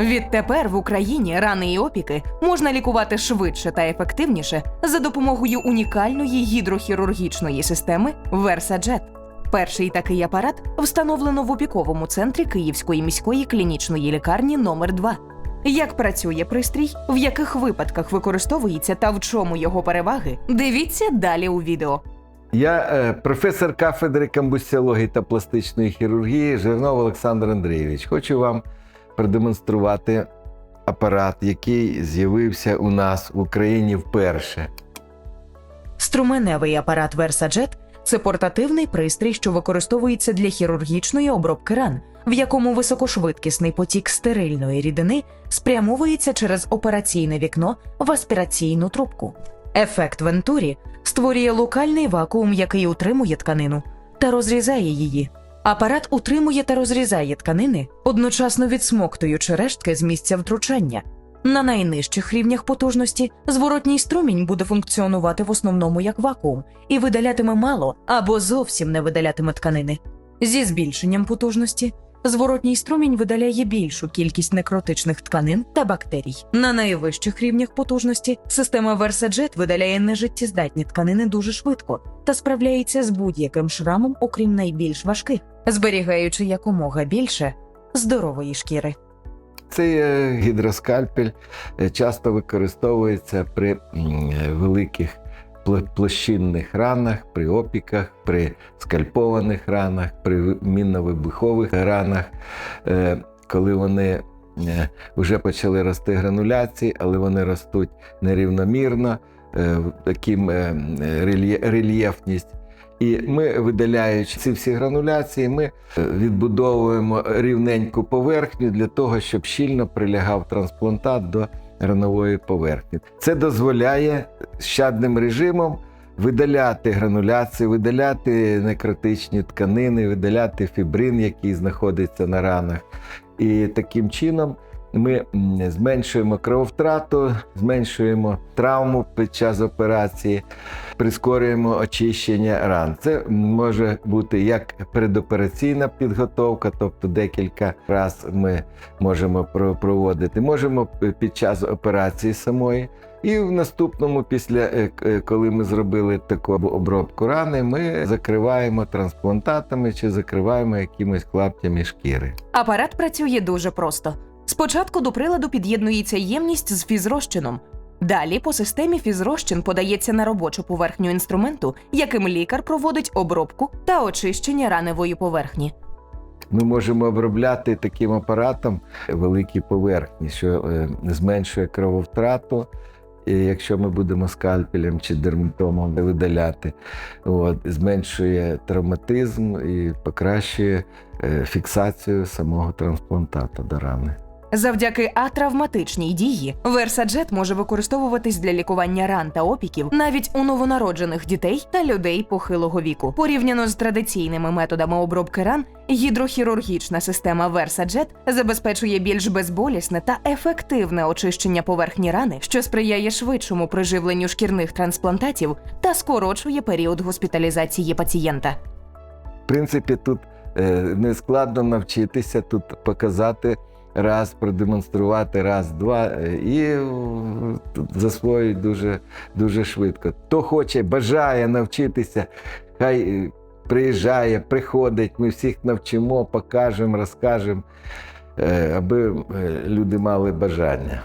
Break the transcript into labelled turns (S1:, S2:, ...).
S1: Відтепер в Україні рани і опіки можна лікувати швидше та ефективніше за допомогою унікальної гідрохірургічної системи VersaJet. Перший такий апарат встановлено в опіковому центрі Київської міської клінічної лікарні номер 2 Як працює пристрій, в яких випадках використовується та в чому його переваги, дивіться далі у відео.
S2: Я е, професор кафедри комбустіології та пластичної хірургії Жирнов Олександр Андрійович. Хочу вам продемонструвати апарат, який з'явився у нас в Україні вперше.
S1: Струменевий апарат VersaJet – це портативний пристрій, що використовується для хірургічної обробки ран, в якому високошвидкісний потік стерильної рідини спрямовується через операційне вікно в аспіраційну трубку. Ефект Вентурі створює локальний вакуум, який утримує тканину та розрізає її. Апарат утримує та розрізає тканини, одночасно відсмоктуючи рештки з місця втручання. На найнижчих рівнях потужності зворотній струмінь буде функціонувати в основному як вакуум і видалятиме мало або зовсім не видалятиме тканини. Зі збільшенням потужності зворотній струмінь видаляє більшу кількість некротичних тканин та бактерій. На найвищих рівнях потужності система VersaJet видаляє нежиттєздатні тканини дуже швидко та справляється з будь-яким шрамом, окрім найбільш важких, зберігаючи якомога більше здорової шкіри.
S2: Цей е, гідроскальпель е, часто використовується при е, великих площинних ранах, при опіках, при скальпованих ранах, при ви- мінно-вибухових ранах, е, коли вони е, вже почали рости грануляції, але вони ростуть нерівномірно, е, таким рельєфність. І ми, видаляючи ці всі грануляції, ми відбудовуємо рівненьку поверхню для того, щоб щільно прилягав трансплантат до ранової поверхні. Це дозволяє щадним режимом видаляти грануляцію, видаляти некротичні тканини, видаляти фібрин, який знаходиться на ранах. І таким чином ми зменшуємо крововтрату, зменшуємо травму під час операції, прискорюємо очищення ран. Це може бути як передопераційна підготовка, тобто декілька разів ми можемо про- проводити. Можемо під час операції самої. І в наступному, після е, е, коли ми зробили таку обробку рани, ми закриваємо трансплантатами чи закриваємо якимось клаптями шкіри.
S1: Апарат працює дуже просто. Спочатку до приладу під'єднується ємність з фізрозчином. Далі по системі фізрозчин подається на робочу поверхню інструменту, яким лікар проводить обробку та очищення раневої поверхні.
S2: Ми можемо обробляти таким апаратом великі поверхні, що е, зменшує крововтрату. І якщо ми будемо скальпелем чи дерматомом видаляти, от, зменшує травматизм і покращує е, фіксацію самого трансплантата до рани.
S1: Завдяки атравматичній дії VersaJet може використовуватись для лікування ран та опіків навіть у новонароджених дітей та людей похилого віку. Порівняно з традиційними методами обробки ран, гідрохірургічна система VersaJet забезпечує більш безболісне та ефективне очищення поверхні рани, що сприяє швидшому приживленню шкірних трансплантатів та скорочує період госпіталізації пацієнта.
S2: В принципі, тут е, не складно навчитися, тут показати раз, продемонструвати раз, два, е, і е, засвоюють дуже, дуже швидко. Хто хоче, бажає навчитися, хай е, приїжджає, приходить, ми всіх навчимо, покажемо, розкажемо, аби люди мали бажання.